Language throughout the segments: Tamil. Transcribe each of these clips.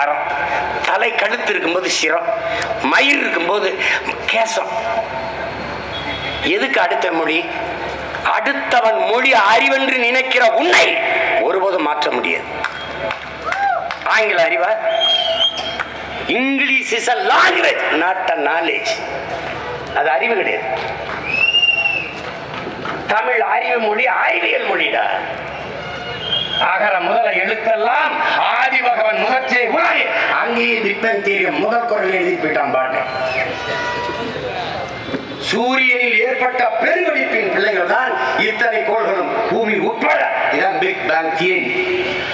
கரம். தலை கழுத்து இருக்கும்போது சிரம் மயிர் இருக்கும்போது கேசம். எதுக்கு அடுத்த மொழி? அடுத்தவன் மொழி அறிவென்று நினைக்கிற உன்னை ஒருபோதும் மாற்ற முடியாது. ஆங்கில அறிவா? English is a language not a knowledge அது அறிவு கிடையாது. தமிழ் அறிவு மொழி அறிவியல் மொழிடா. அகர முதல எழுத்தெல்லாம் ஆதி பகவன் முகச்சே உரை அங்கேயே திட்டம் தெரியும் முதல் குரல் எழுதி போயிட்டான் சூரியனில் ஏற்பட்ட பெருவெடிப்பின் பிள்ளைகள் தான் இத்தனை கோள்களும் பூமி உட்பட. இதான் பிக் பேங் தியரி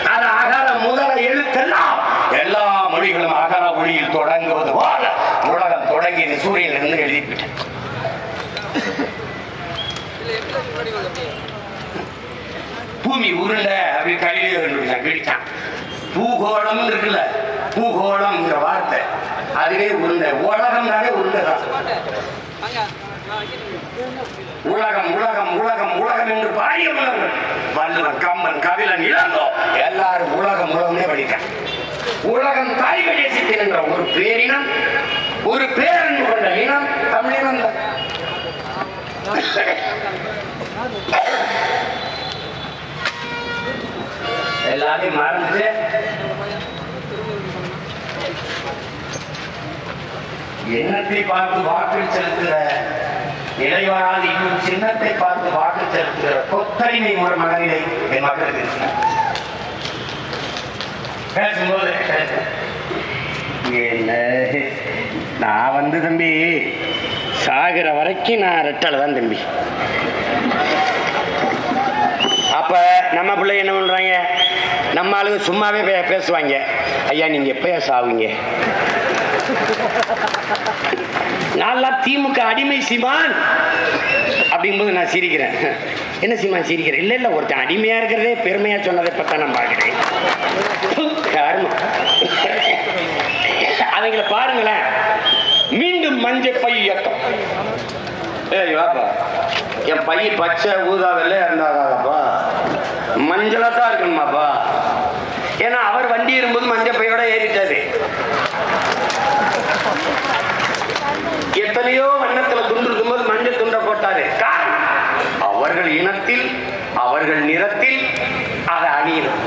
அது அகர முதல எழுத்தெல்லாம் எல்லா மொழிகளும் அகர ஒளியில் தொடங்குவது போல உலகம் தொடங்கியது சூரியனிலிருந்து எழுதிவிட்டது பூமி உருண்டை அப்படின்னு கழிவு கண்டுபிடிச்சான் கிழிச்சான். பூகோளம் இருக்குல்ல பூகோளம்ங்கிற வார்த்தை. அதுவே உருண்டை உலகம்னாலே உருண்டை தான். உலகம் உலகம் உலகம் உலகம் என்று பாடிய மலர்கள் வல்லவன் கம்பன் கபிலன் இளங்கோ எல்லாரும் உலகம் உலகமே படித்தான் உலகம் தாய் தேசத்தில் என்ற ஒரு பேரினம் ஒரு பேரன்பு கொண்ட இனம் தமிழினம் தான். எல்லாத்தையும் மறந்துட்டு எண்ணத்தை பார்த்து வாக்கு செலுத்துகிற நிலைவராத இன்னும் சின்னத்தை பார்த்து வாக்கு செலுத்துகிற கொத்தரிமை ஒரு மனநிலை என் மக்களுக்கு இருக்கு பேசும்போது என்ன நான் வந்து தம்பி சாகிற வரைக்கும் நான் ரெட்டலை தான் தம்பி அப்ப நம்ம பிள்ளை என்ன பண்றாங்க? நம்ம ஆளுங்க சும்மாவே பே- பேசுவாங்க. ஐயா நீங்க எப்பயா சாவுங்க? நான்லாம் திமுக அடிமை சீமான் அப்படிங்கும்போது நான் சிரிக்கிறேன். என்ன சீமான் சிரிக்கிறேன் இல்லை இல்லை ஒருத்தன் அடிமையா இருக்கிறதே பெருமையா சொன்னதை பத்தான் நான் பார்க்கிறேன். கர்மம். அவங்களை பாருங்களேன். மீண்டும் மஞ்சள் பை இயக்கம். ஏய் வாப்பா. என் பையன் பச்சை ஊதா வெள்ளையா இருந்தாதாப்பா மஞ்சளா தான் இருக்கணுமாப்பா ஏன்னா அவர் வண்டி இருக்கும்போது மஞ்சள் பையோட ஏறிட்டாரு. எத்தனையோ வண்ணத்துல துண்டு இருக்கும்போது மஞ்சள் துண்டை போட்டாரு. அவர்கள் இனத்தில் அவர்கள் நிறத்தில் அதை அணியணும்.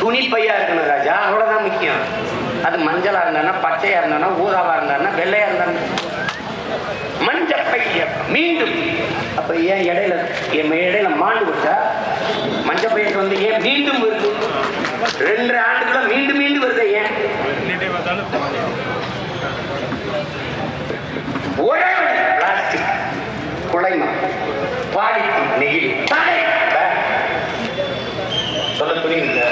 துணி பையா இருக்கணும் ராஜா. அவ்வளவுதான் முக்கியம். அது மஞ்சளா இருந்தானா பச்சையா இருந்தானா ஊதாவா இருந்தானா வெள்ளையா இருந்தானா? மஞ்சள் மீண்டும். அப்ப ஏன் இடையில என் இடையில மாண்டு விட்டா மஞ்சள் பையக்கு வந்து ஏன் மீண்டும் வருது? ரெண்டு ஆண்டுக்குள்ள மீண்டும் மீண்டும் வருது ஏன்? ஒரே பிளாஸ்டிக் குழைமா பாலித்தீன் நெகிழி தடை பே- சொல்ல துணி இல்ல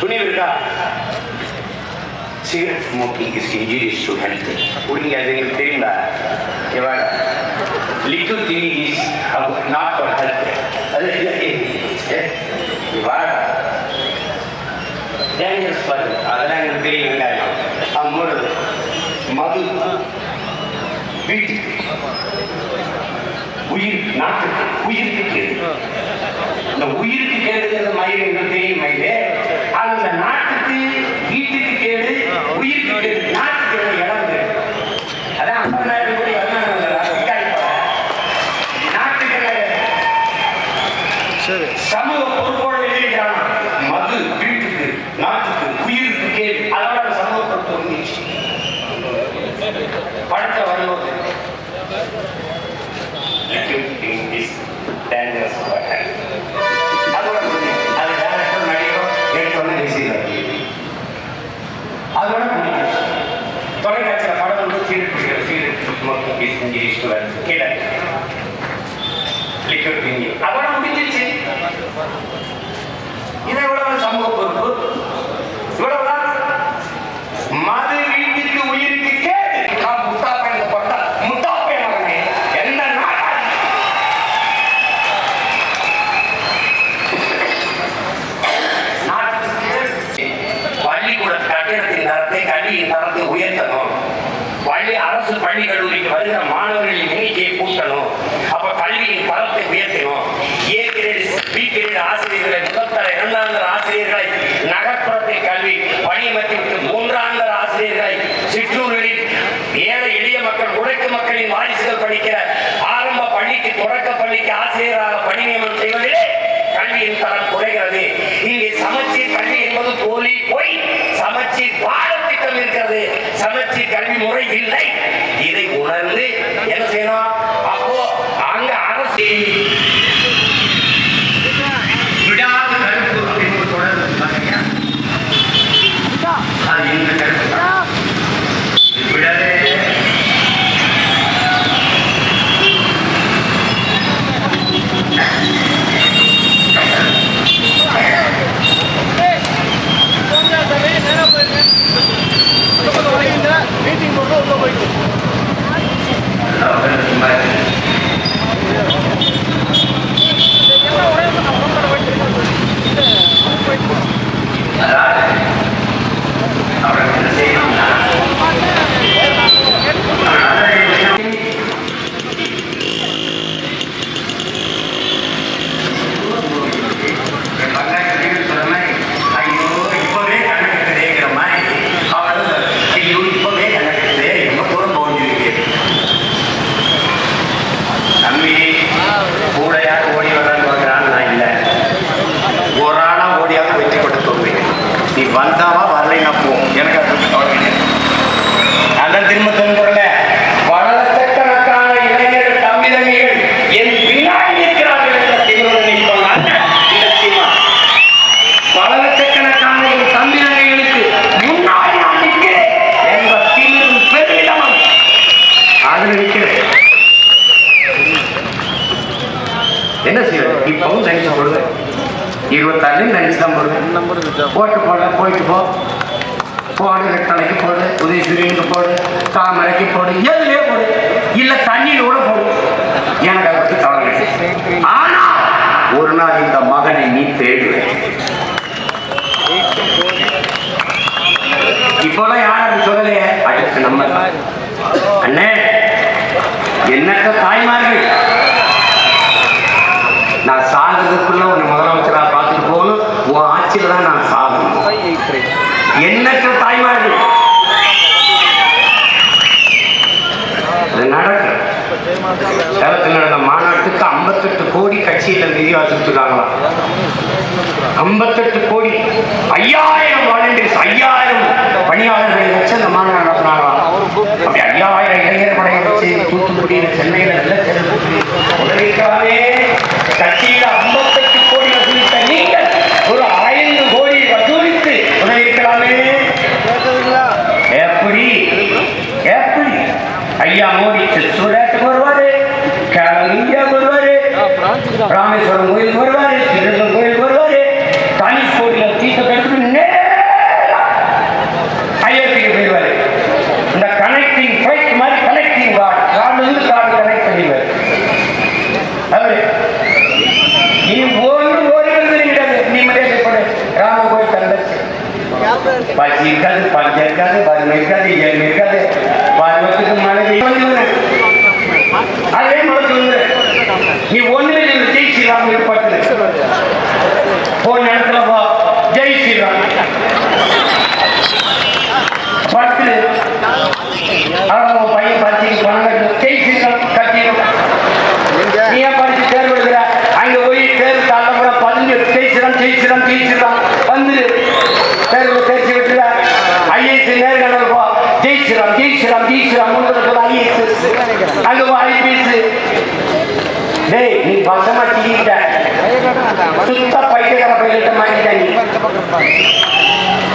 துணி இருக்கா cigarette smoking is injurious to health. குடிங்க அது எங்களுக்கு தெரியுங்களா இவா liquid thing is not for health அது இவா டேஞ்சரஸ் பாரு அதெல்லாம் எங்களுக்கு தெரியுங்க அம்மோடு மது வீட்டுக்கு உயிர் நாட்டுக்கு உயிருக்கு கேடு இந்த உயிருக்கு கேடுங்கிறது மயில் எங்களுக்கு தெரியும் மயிலே ஆனா இந்த நாட்டுக்கு வீட்டுக்கு கேடு உயிருக்கு நாட்டுக்கு இடம். அதான் ஐம்பதாயிரம் கோடி வருமானம் சமூக liquid அதோட முடிஞ்சிருச்சு இது எவ்வளவு சமூக பொறுப்பு? இவ்வளவுதான் பள்ளி அரசு பள்ளி கல்லூரிக்கு வருகிற மாணவர்களின் எண்ணிக்கையை கூட்டணும். அப்ப கல்வியின் தரத்தை உயர்த்தணும். ஏ கிரேடு பி கிரேடு ஆசிரியர்களை முதல்தர இரண்டாந்தர ஆசிரியர்களை நகர்ப்புறத்தில் கல்வி பணியமர்த்தி விட்டு மூன்றாந்தர ஆசிரியர்களை சிற்றூர்களில் ஏழை எளிய மக்கள் உழைக்கும் மக்களின் வாரிசுகள் படிக்கிற ஆரம்ப பள்ளிக்கு தொடக்க பள்ளிக்கு ஆசிரியராக பணி நியமனம் செய்வதிலே கல்வியின் தரம் குறைகிறது. இங்கே சமச்சீர் கல்வி என்பது போலி பொய் சமச்சீர் பாடத்திட்டம் இருக்கிறது. சமச்சீர் கல்வி முறை இல்லை. இதை உணர்ந்து என்ன செய்யணும்? அப்போ அங்க அரசு விடாத கருப்பு அப்படின்னு ஒரு தொடர் இருக்கு பாத்தீங்களா? அது இந்த கருப்பு தான். விடவே மீட்டிங் போட்டு உள்ள போயிட்டு அவர் சும்மா இருக்கு. எல்லாம் ஒரே மாதிரி நம்ம உடம்புல போயிட்டு அதாவது அவருக்கு என்ன செய்யணும்னா அவர் நல்ல விஷயம் பல்லாயிரத்துக்கு சொன்ன மாதிரி, ஐயோ, இப்பவே கண்ணை கட்டுதேங்கிற மாதிரி, அவரு, ஐயோ, இப்பவே கண்ணை கட்டுதே, ரொம்ப தூரம் போகுது. தம்பி, கூட யார் ஓடி வர்றான்னு பார்க்கறான்னு நான் இல்லை. ஒரு ஆளா ஓடியாவது வெற்றி கொண்டு தோல்வீங்க நீ வந்தாவா வரலைன்னா போ எனக்கு அது பத்தி கவலை கிடையாது அதான் திரும்ப திரும்புறல வளர்த்தக்கணக்கான இளைஞர்கள் தம்பிதங்கிகள் என் பின்னாடி இருக்கிறார்கள் என்ற தீவிரம் நிற்போம் இலட்சியமா பல லட்சக்கணக்கான என் தம்பிதங்கைகளுக்கு முன்னாடி நான் நிற்கிறேன் என்ற தீவிரம் பெருமிதம் அதில் நிற்கிறேன் என்ன செய்வது இப்பவும் நினைச்சு போடுவேன் இருபத்தாறு நினைச்சு தான் போடுவேன் போட்டு போட போயிட்டு போ. போடு ரெட்டலைக்கு போடு. உதயசூரியனுக்கு போடு. தாமரைக்கு போடு. எதுலயே போடு. இல்ல தண்ணியில கூட போடு. எனக்கு அதை பற்றி கவலை ஆனா ஒரு நாள் இந்த மகனை நீ தேடுவேன். இப்போலாம் யாரும் அப்படி சொல்லலையே. அடுத்து நம்ம அண்ணே எண்ணற்ற தாய்மார்கள்? நிதி ஐம்பத்தெட்டு கோடி ஐயாயிரம் வாலண்டியர்ஸ் ஐயாயிரம் பணியாளர்களை வச்சு அந்த மாநாடு நடத்தினாங்களாம் அப்படி ஐயாயிரம் இளைஞர் படையை வச்சு தூத்துக்குடியில் சென்னையில் வெள்ளச்சேர்ந்து இருக்காது பஞ்சம் இருக்காது வறுமை இருக்காது ஏழ்மை இருக்காது பருவத்துக்கு மனைவி அதே மாதிரி நீ ஒண்ணு ஜெய் ஸ்ரீராம் பட்டு போன இடத்துல போ ஜெய் ஸ்ரீராம் பட்டு அவன் உன் பையன் படிச்சு பணம் கட்டணும் ஜெய் ஸ்ரீராம் கட்டிடும் நீ ஏன் படிச்சு தேர்வு எழுதுற அங்க போய் தேர்வு தள்ளப்பட பதிஞ்சு ஜெயிச்சிடம் ஜெயிச்சிடம் ஜெயிச்சிடம் வந்து தேர்வு தேர்ச்சி விட்டுற ஐஏஎஸ் நேர்காணல் போ ஜெயிச்சிடம் ஜெயிச்சிடம் ஜெயிச்சிடம் முன்னூறு ஐஏஎஸ் போ ஐபிஎஸ் டேய் நீ பசமா சிக்கிட்ட சுத்த பைத்தியக்கார பையிட்ட மாட்டிட்ட நீ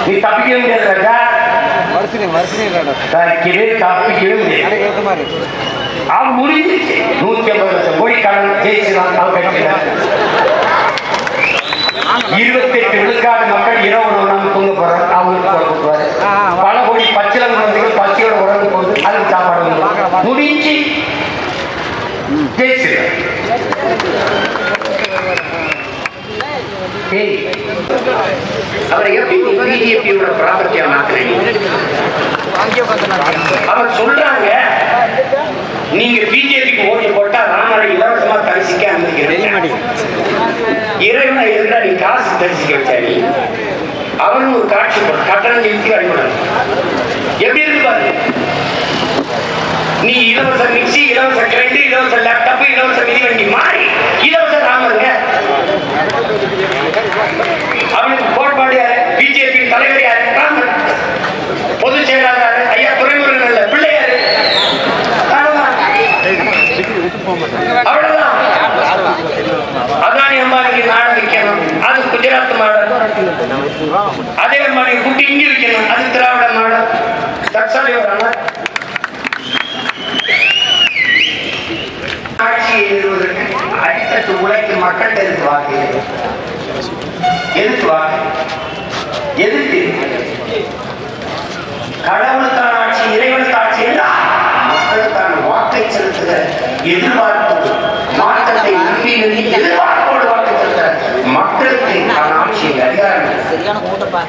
நீ தப்பிக்கவே முடியாது ராஜா தப்பிக்கவே தப்பிக்கவே முடியாது அவன் முடிஞ்சிச்சு நூத்தி ஐம்பது லட்சம் கோடி கடன் ஜெயிச்சிடம் நான் கட்டிக்கிறேன் இருபத்தி எட்டு விழுக்காடு மக்கள் இரவு உணவு தூங்க போறாங்க அவரை எப்படி பிஜேபியோட ப்ராபர்ட்டியா மாத்தினீங்க அவர் சொல்றாங்க நீங்க பிஜேபிக்கு ஓட்டு போட்டா ராமரை இலவசமா தரிசிக்க அனுமதிக்கிறேன் இறைவனை இருந்தா நீ காசு தரிசிக்க வச்சா நீ? அவரும் ஒரு காட்சி கட்டணம் நிறுத்தி வழிபடணும் எப்படி இருக்கு பாரு? நீ இலவச மிக்சி இலவச கிரைண்டர் இலவச லேப்டாப் இலவச மிதிவண்டி மாறி கடவுளுக்கான ஆட்சி இறைவனுக்கு ஆட்சி மக்களுக்கான வாக்கை செலுத்துகிற எதிர்பார்ப்பு மாற்றத்தை நம்பி நின்று எதிர்பார்ப்போடு வாக்கு செலுத்துகிற மக்களுக்கு ஆட்சி அதிகாரம். சரியான கூட்டப்பா.